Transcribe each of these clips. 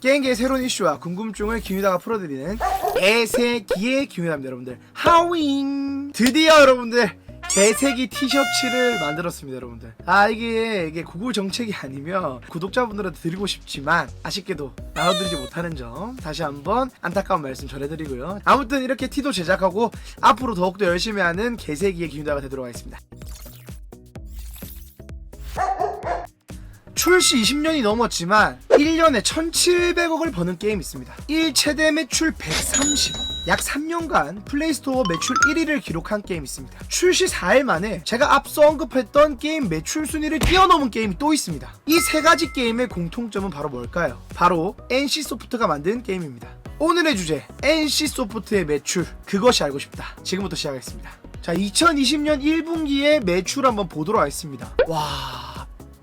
게임계의 새로운 이슈와 궁금증을 김유다가 풀어드리는 애새기의 김유다입니다 여러분들. 하윙! 드디어 여러분들 개새기 티셔츠를 만들었습니다 여러분들. 아 이게 이게 구글 정책이 아니면 구독자분들한테 드리고 싶지만 아쉽게도 나눠드리지 못하는 점 다시 한번 안타까운 말씀 전해드리고요. 아무튼 이렇게 티도 제작하고 앞으로 더욱더 열심히 하는 개새기의 김유다가 되도록 하겠습니다 출시 20년이 넘었지만 1년에 1,700억을 버는 게임이 있습니다. 1 최대 매출 130억. 약 3년간 플레이스토어 매출 1위를 기록한 게임이 있습니다. 출시 4일 만에 제가 앞서 언급했던 게임 매출 순위를 뛰어넘은 게임이 또 있습니다. 이 세 가지 게임의 공통점은 바로 뭘까요? 바로 NC소프트가 만든 게임입니다. 오늘의 주제 NC소프트의 매출 그것이 알고 싶다. 지금부터 시작하겠습니다. 자, 2020년 1분기의 매출 한번 보도록 하겠습니다. 와,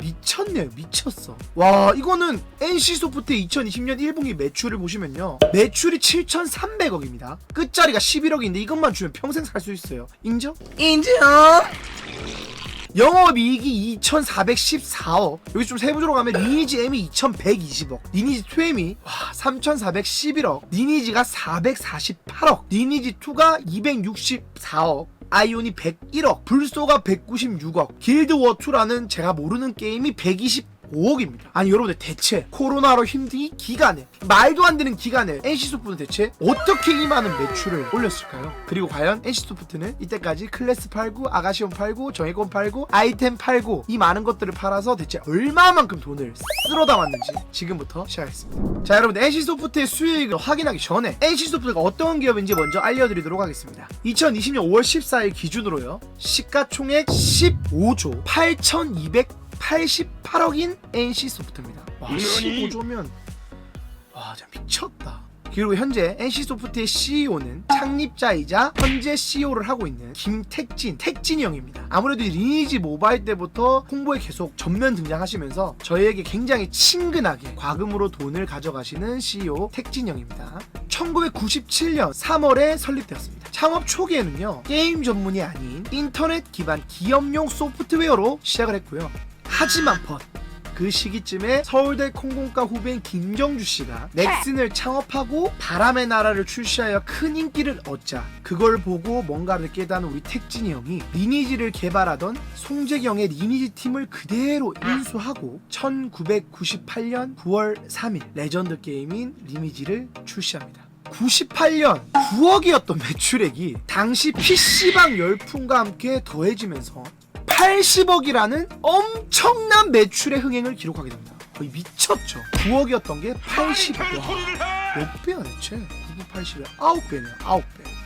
미쳤네요 미쳤어. 와 이거는 NC소프트의 2020년 1분기 매출을 보시면요. 매출이 7,300억입니다. 끝자리가 11억인데 이것만 주면 평생 살 수 있어요. 인정? 인정. 영업이익이 2,414억. 여기 좀 세부적으로 가면 리니지 M이 2,120억. 리니지 2M이 와 3,411억. 리니지가 448억. 리니지 2가 264억 아이온이 101억, 불소가 196억, 길드워2라는 제가 모르는 게임이 125억입니다. 아니 여러분들 대체 코로나로 힘든 이 기간에 말도 안 되는 기간에 NC소프트는 대체 어떻게 이 많은 매출을 올렸을까요? 그리고 과연 NC소프트는 이때까지 클래스 팔고 아가시온 팔고 정예권 팔고 아이템 팔고 이 많은 것들을 팔아서 대체 얼마만큼 돈을 쓸어 담았는지 지금부터 시작하겠습니다. 자 여러분들 NC소프트의 수익을 확인하기 전에 NC소프트가 어떤 기업인지 먼저 알려드리도록 하겠습니다. 2020년 5월 14일 기준으로요 시가총액 15조 8,288억인 NC소프트입니다. 와 15조면 와 진짜 미쳤다. 그리고 현재 NC소프트의 CEO는 창립자이자 현재 CEO를 하고 있는 김택진, 택진이 형입니다. 아무래도 이 리니지 모바일 때부터 홍보에 계속 전면 등장하시면서 저희에게 굉장히 친근하게 과금으로 돈을 가져가시는 CEO 택진 형입니다. 1997년 3월에 설립되었습니다. 창업 초기에는요, 게임 전문이 아닌 인터넷 기반 기업용 소프트웨어로 시작을 했고요. 하지만 번그 시기쯤에 서울대 콩공과 후배인 김경주 씨가 넥슨을 창업하고 바람의 나라를 출시하여 큰 인기를 얻자 그걸 보고 뭔가를 깨닫는 우리 택진이 형이 리니지를 개발하던 송재경의 리니지 팀을 그대로 인수하고 1998년 9월 3일 레전드 게임인 리니지를 출시합니다. 98년 9억이었던 매출액이 당시 PC방 열풍과 함께 더해지면서 80억이라는 엄청난 매출의 흥행을 기록하게 됩니다. 거의 미쳤죠. 9억이었던 게 80억. 와, 몇 배야 대체? 9, 80에 9배네요. 9배.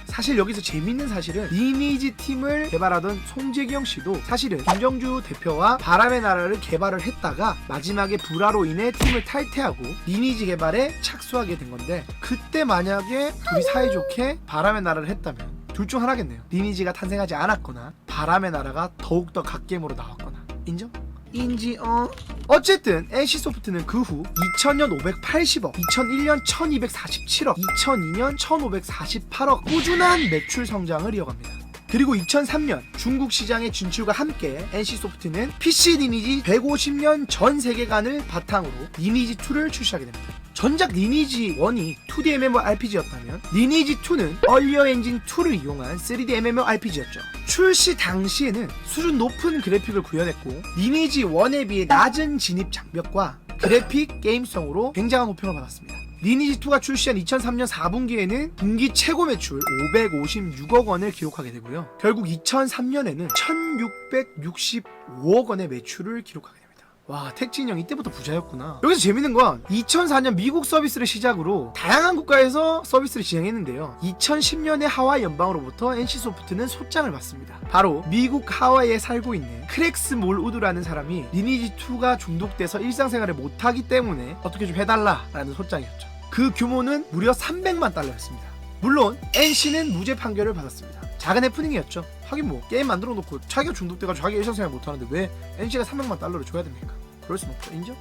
사실 여기서 재밌는 사실은 리니지 팀을 개발하던 송재경 씨도 사실은 김정주 대표와 바람의 나라를 개발을 했다가 마지막에 불화로 인해 팀을 탈퇴하고 리니지 개발에 착수하게 된 건데 그때 만약에 둘이 사이좋게 바람의 나라를 했다면 둘 중 하나겠네요. 리니지가 탄생하지 않았거나 바람의 나라가 더욱더 갓겜으로 나왔거나 인정? 인지 어 어쨌든 NC소프트는 그 후 2000년 580억, 2001년 1247억, 2002년 1548억 꾸준한 매출 성장을 이어갑니다. 그리고 2003년 중국 시장의 진출과 함께 NC소프트는 PC 리니지 150년 전 세계관을 바탕으로 리니지2를 출시하게 됩니다. 전작 리니지 1이 2D MMORPG였다면 리니지 2는 얼리어 엔진 2를 이용한 3D MMORPG였죠. 출시 당시에는 수준 높은 그래픽을 구현했고 리니지 1에 비해 낮은 진입 장벽과 그래픽 게임성으로 굉장한 호평을 받았습니다. 리니지2가 출시한 2003년 4분기에는 분기 최고 매출 556억 원을 기록하게 되고요. 결국 2003년에는 1665억 원의 매출을 기록하게 됩니다. 와, 택진 형 이때부터 부자였구나. 여기서 재밌는 건 2004년 미국 서비스를 시작으로 다양한 국가에서 서비스를 진행했는데요. 2010년에 하와이 연방으로부터 NC소프트는 소장을 받습니다. 바로 미국 하와이에 살고 있는 크렉스 몰 우드라는 사람이 리니지2가 중독돼서 일상생활을 못하기 때문에 어떻게 좀 해달라 라는 소장이었죠. 그 규모는 무려 300만 달러였습니다. 물론 NC는 무죄 판결을 받았습니다. 작은 해프닝이었죠. 하긴 뭐 게임 만들어 놓고 자기가 중독돼가지고 자기 일상생활 못하는데 왜 NC가 300만 달러를 줘야 됩니까? 그럴 순 없죠. 인정?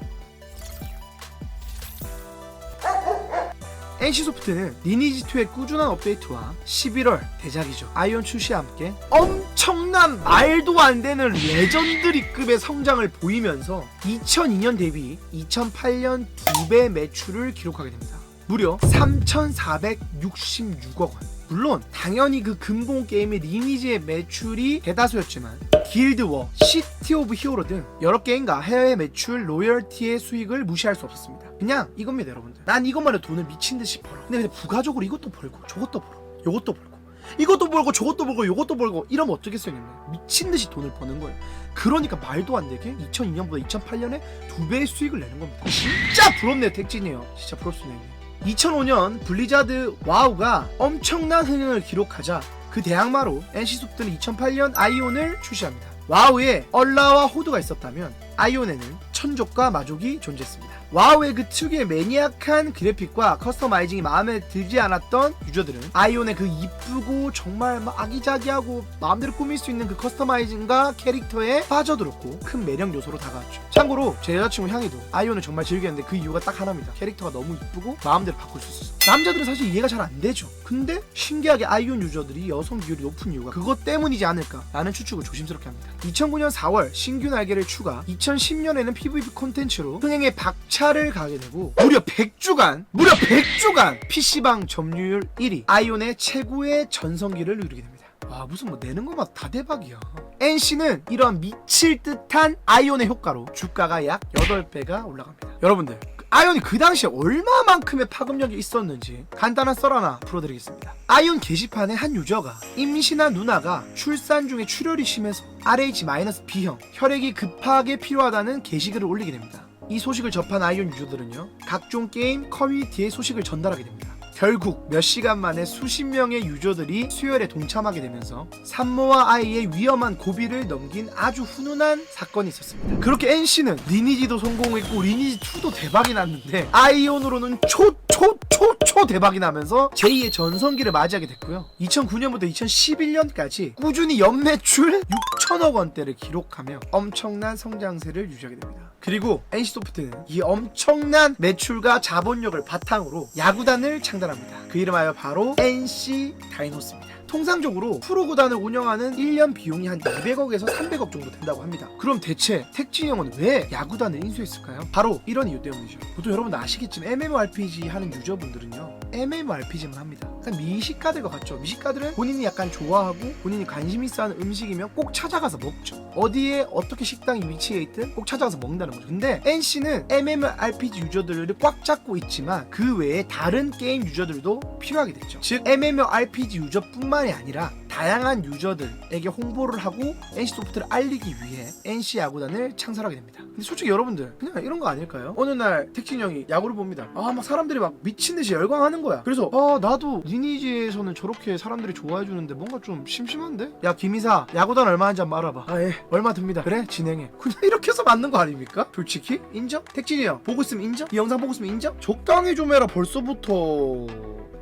NC소프트는 리니지2의 꾸준한 업데이트와 11월 대작이죠. 아이온 출시와 함께 엄청난 말도 안 되는 레전드리급의 성장을 보이면서 2002년 대비 2008년 2배 매출을 기록하게 됩니다. 무려 3,466억 원. 물론 당연히 그 근본 게임의 리니지의 매출이 대다수였지만 길드워, 시티 오브 히어로 등 여러 게임과 해외 매출 로열티의 수익을 무시할 수 없었습니다. 그냥 이겁니다, 여러분들. 난 이것만 해도 돈을 미친 듯이 벌어. 근데, 근데 부가적으로 이것도 벌고 저것도 벌어. 요것도 벌고 이것도 벌고 저것도 벌고 요것도 벌고 이러면 어떻겠어요, 형님? 미친 듯이 돈을 버는 거예요. 그러니까 말도 안 되게 2002년보다 2008년에 두 배의 수익을 내는 겁니다. 진짜 부럽네요, 택진이요. 진짜 부럽습니다. 형님. 2005년 블리자드 와우가 엄청난 흥행을 기록하자 그 대항마로 NC소프트는 2008년 아이온을 출시합니다. 와우에 얼라와 호두가 있었다면 아이온에는 천족과 마족이 존재했습니다. 와우의 그 특유의 매니악한 그래픽과 커스터마이징이 마음에 들지 않았던 유저들은 아이온의 그 이쁘고 정말 막 아기자기하고 마음대로 꾸밀 수 있는 그 커스터마이징과 캐릭터에 빠져들었고 큰 매력 요소로 다가왔죠. 참고로 제 여자친구 향이도 아이온을 정말 즐겼는데 그 이유가 딱 하나입니다. 캐릭터가 너무 이쁘고 마음대로 바꿀 수 있어서. 남자들은 사실 이해가 잘 안 되죠. 근데 신기하게 아이온 유저들이 여성 비율이 높은 이유가 그것 때문이지 않을까라는 추측을 조심스럽게 합니다. 2009년 4월 신규 날개를 추가, 2010년에는 PVP 콘텐츠로 흥행에 박차 를 가게 되고 무려 100주간 무려 100주간 PC방 점유율 1위 아이온의 최고의 전성기를 누리게 됩니다. 와 무슨 뭐 내는 것마다 다 대박이야. NC는 이런 미칠 듯한 아이온의 효과로 주가가 약 8배가 올라갑니다. 여러분들 그 아이온이 그 당시에 얼마만큼의 파급력이 있었는지 간단한 썰 하나 풀어드리겠습니다. 아이온 게시판에 한 유저가 임신한 누나가 출산 중에 출혈이 심해서 RH-B형 혈액이 급하게 필요하다는 게시글을 올리게 됩니다. 이 소식을 접한 아이온 유저들은요 각종 게임 커뮤니티에 소식을 전달하게 됩니다. 결국 몇 시간 만에 수십 명의 유저들이 수혈에 동참하게 되면서 산모와 아이의 위험한 고비를 넘긴 아주 훈훈한 사건이 있었습니다. 그렇게 NC는 리니지도 성공했고 리니지 2도 대박이 났는데 아이온으로는 초 초 초 초 대박이 나면서 제2의 전성기를 맞이하게 됐고요. 2009년부터 2011년까지 꾸준히 연매출 6천억 원대를 기록하며 엄청난 성장세를 유지하게 됩니다. 그리고 NC소프트는 이 엄청난 매출과 자본력을 바탕으로 야구단을 창단합니다. 그 이름하여 바로 NC 다이노스입니다. 통상적으로 프로 구단을 운영하는 1년 비용이 한 200억에서 300억 정도 된다고 합니다. 그럼 대체 택지 형은 왜 야구단을 인수했을까요? 바로 이런 이유 때문이죠. 보통 여러분 아시겠지만 MMORPG 하는 유저분들은요. MMORPG만 합니다. 약간 미식가들과 같죠. 미식가들은 본인이 약간 좋아하고 본인이 관심 있어 하는 음식이면 꼭 찾아가서 먹죠. 어디에 어떻게 식당이 위치해 있든 꼭 찾아가서 먹는다는 거죠. 근데 NC는 MMORPG 유저들을 꽉 잡고 있지만 그 외에 다른 게임 유저들도 필요하게 됐죠. 즉 MMORPG 유저뿐만 이 아니라 다양한 유저들에게 홍보를 하고 NC 소프트를 알리기 위해 NC 야구단을 창설하게 됩니다. 근데 솔직히 여러분들 그냥 이런 거 아닐까요? 어느 날 택진 형이 야구를 봅니다. 아 막 사람들이 막 미친 듯이 열광하는 거야. 그래서 아 나도 리니지에서는 저렇게 사람들이 좋아해 주는데 뭔가 좀 심심한데? 야 김이사 야구단 얼마 한지 한번 알아봐. 아 예 얼마 듭니다. 그래 진행해. 그냥 이렇게 해서 맞는 거 아닙니까? 솔직히 인정? 택진이 형 보고 있으면 인정? 이 영상 보고 있으면 인정? 적당히 좀 해라 벌써부터.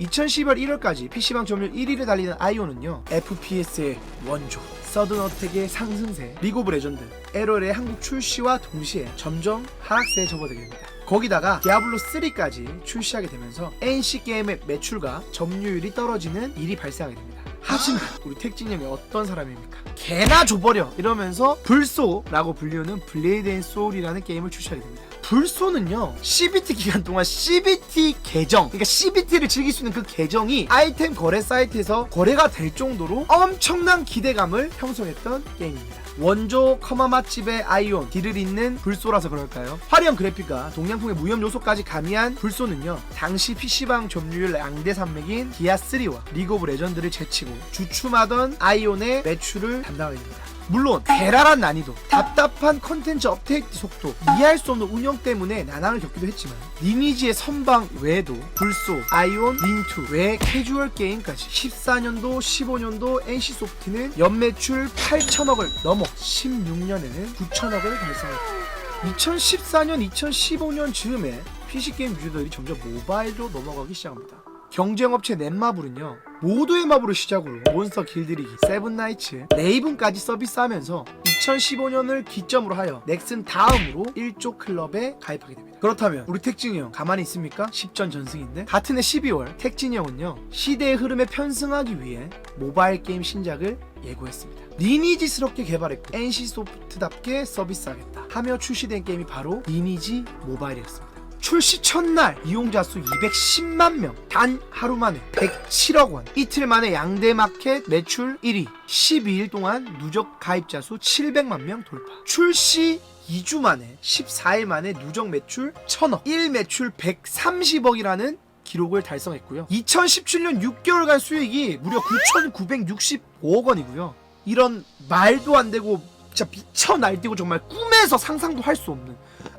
2012월 1월까지 PC방 점유율 1위를 달리는 아이온은요 FPS의 원조 서든 어택의 상승세 리그 오브 레전드 에럴의 한국 출시와 동시에 점점 하락세에 접어들게 됩니다 거기다가 디아블로 3까지 출시하게 되면서 NC 게임의 매출과 점유율이 떨어지는 일이 발생하게 됩니다 하지만 우리 택진 형이 어떤 사람입니까? 개나 줘버려 이러면서 불소라고 불리우는 블레이드 앤 소울이라는 게임을 출시하게 됩니다. 불소는요 CBT 기간 동안 CBT 계정 그러니까 CBT를 즐길 수 있는 그 계정이 아이템 거래 사이트에서 거래가 될 정도로 엄청난 기대감을 형성했던 게임입니다. 원조 커마 맛집의 아이온 길을 잇는 불소라서 그럴까요? 화려한 그래픽과 동양풍의 무협 요소까지 가미한 불소는요 당시 PC방 점유율 양대 산맥인 디아3와 리그 오브 레전드를 제치고 주춤하던 아이온의 매출을 담당하게 됩니다. 물론 대랄한 난이도, 답답한 컨텐츠 업데이트 속도, 이해할 수 없는 운영 때문에 난항을 겪기도 했지만 리니지의 선방 외에도 불소, 아이온, 링2 외 캐주얼 게임까지 14년도, 15년도 NC소프트는 연매출 8천억을 넘어 16년에는 9천억을 달성했다. 2014년, 2015년 즈음에 PC 게임 유저들이 점점 모바일로 넘어가기 시작합니다. 경쟁업체 넷마블은요 모두의 마블을 시작으로 몬스터 길들이기, 세븐나이츠, 레이븐까지 서비스하면서 2015년을 기점으로 하여 넥슨 다음으로 1조 클럽에 가입하게 됩니다. 그렇다면 우리 택진이 형 가만히 있습니까? 10전 전승인데 같은 해 12월 택진이 형은요 시대의 흐름에 편승하기 위해 모바일 게임 신작을 예고했습니다. 리니지스럽게 개발했고 NC소프트답게 서비스하겠다 하며 출시된 게임이 바로 리니지 모바일이었습니다. 출시 첫날 이용자 수 210만 명, 단 하루 만에 107억 원, 이틀 만에 양대 마켓 매출 1위, 12일 동안 누적 가입자 수 700만 명 돌파. 출시 2주 만에 14일 만에 누적 매출 1000억, 1 매출 130억이라는 기록을 달성했고요. 2017년 6개월간 수익이 무려 9,965억 원이고요. 이런 말도 안 되고 진짜 미쳐 날뛰고 정말 꿈에서 상상도 할 수 없는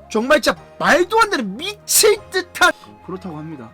정말 진짜 말도 안 되는 미칠 듯한 그렇다고 합니다.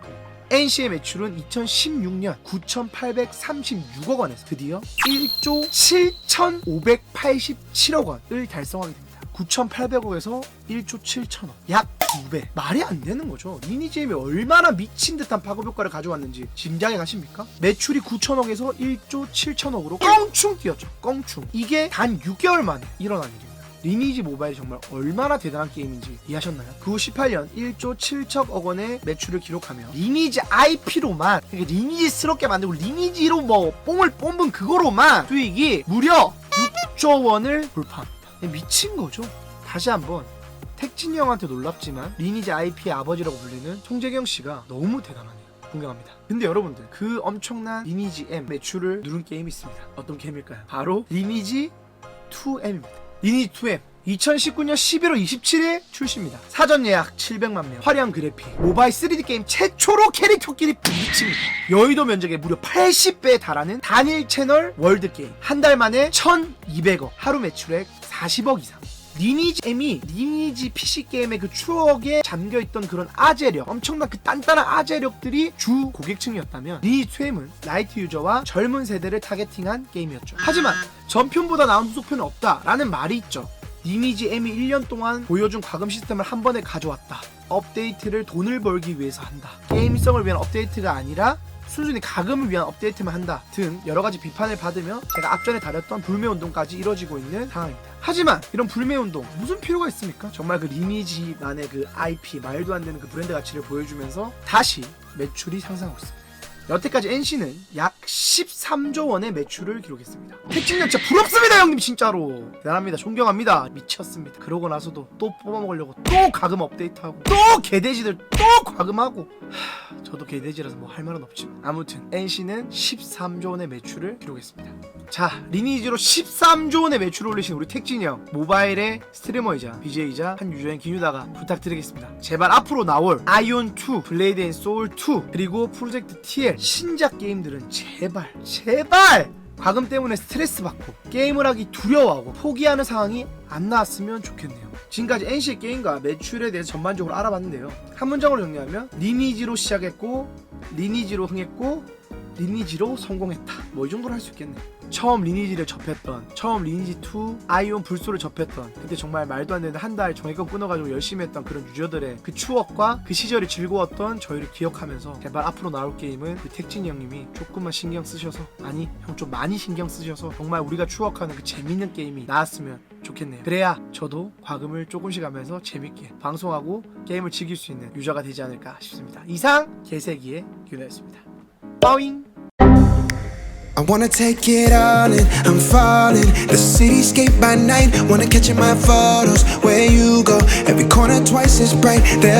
NC의 매출은 2016년 9,836억 원에서 드디어 1조 7,587억 원을 달성하게 됩니다. 9,800억에서 1조 7천억 약 2배 말이 안 되는 거죠 리니지엠이 얼마나 미친 듯한 파급 효과를 가져왔는지 짐작해 가십니까? 매출이 9천억에서 1조 7천억으로 껑충 뛰었죠 껑충 이게 단 6개월 만에 일어난 일입니다 리니지 모바일이 정말 얼마나 대단한 게임인지 이해하셨나요? 그 후 18년 1조 7천억 원의 매출을 기록하며 리니지 IP로만 그러니까 리니지스럽게 만들고 리니지로 뭐 뽕을 뽑은 그거로만 수익이 무려 6조 원을 돌파합니다 미친 거죠. 다시 한번 택진이 형한테 놀랍지만 리니지 IP의 아버지라고 불리는 송재경 씨가 너무 대단하네요. 존경합니다. 근데 여러분들 그 엄청난 리니지 M 매출을 누른 게임이 있습니다. 어떤 게임일까요? 바로 리니지 2M입니다. 2M 2019년 11월 27일 출시입니다. 사전 예약 700만 명, 화려한 그래픽, 모바일 3D 게임 최초로 캐릭터끼리 부딪힙니다. 여의도 면적의 무려 80배에 달하는 단일 채널 월드 게임. 한 달 만에 1,200억, 하루 매출액 40억 이상. 리니지 M이 리니지 PC 게임의 그 추억에 잠겨있던 그런 아재력, 엄청난 그 단단한 아재력들이 주 고객층이었다면 리니지 2M은 라이트 유저와 젊은 세대를 타겟팅한 게임이었죠. 하지만 전편보다 나은 후속편은 없다라는 말이 있죠. 리니지 M이 1년 동안 보여준 과금 시스템을 한 번에 가져왔다. 업데이트를 돈을 벌기 위해서 한다. 게임성을 위한 업데이트가 아니라 순순히 가금을 위한 업데이트만 한다 등 여러 가지 비판을 받으며 제가 앞전에 다뤘던 불매 운동까지 이뤄지고 있는 상황입니다. 하지만 이런 불매 운동 무슨 필요가 있습니까? 정말 그 리니지만의 그 IP 말도 안 되는 그 브랜드 가치를 보여주면서 다시 매출이 상승하고 있습니다. 여태까지 NC는 약 13조 원의 매출을 기록했습니다. 택진형 진짜 부럽습니다 형님 진짜로 대단합니다 존경합니다 미쳤습니다. 그러고 나서도 또 뽑아먹으려고 또 가금 업데이트하고 또 개돼지들 또 과금하고 하, 저도 개돼지라서 뭐 할 말은 없지만 아무튼 NC는 13조 원의 매출을 기록했습니다. 자 리니지로 13조 원의 매출을 올리신 우리 택진이 형 모바일의 스트리머이자 BJ이자 한 유저인 김유다가 부탁드리겠습니다. 제발 앞으로 나올 아이온2, 블레이드 앤 소울2 그리고 프로젝트 TL 신작 게임들은 제발 제발 과금 때문에 스트레스 받고 게임을 하기 두려워하고 포기하는 상황이 안 나왔으면 좋겠네요. 지금까지 NC의 게임과 매출에 대해서 전반적으로 알아봤는데요. 한 문장으로 정리하면 리니지로 시작했고 리니지로 흥했고 리니지로 성공했다. 뭐 이 정도로 할 수 있겠네요. 처음 리니지를 접했던, 처음 리니지 2 아이온 불소를 접했던, 그때 정말 말도 안 되는 한 달 정액권 끊어가지고 열심히 했던 그런 유저들의 그 추억과 그 시절이 즐거웠던 저희를 기억하면서 제발 앞으로 나올 게임은 그 택진이 형님이 조금만 신경 쓰셔서 아니 형 좀 많이 신경 쓰셔서 정말 우리가 추억하는 그 재밌는 게임이 나왔으면 좋겠네요. 그래야 저도 과금을 조금씩 하면서 재밌게 방송하고 게임을 즐길 수 있는 유저가 되지 않을까 싶습니다. 이상 개세기의 균호였습니다. 빠잉! I wanna take it all in, I'm falling. The cityscape by night, wanna catch in my photos. Where you go, every corner twice as bright. There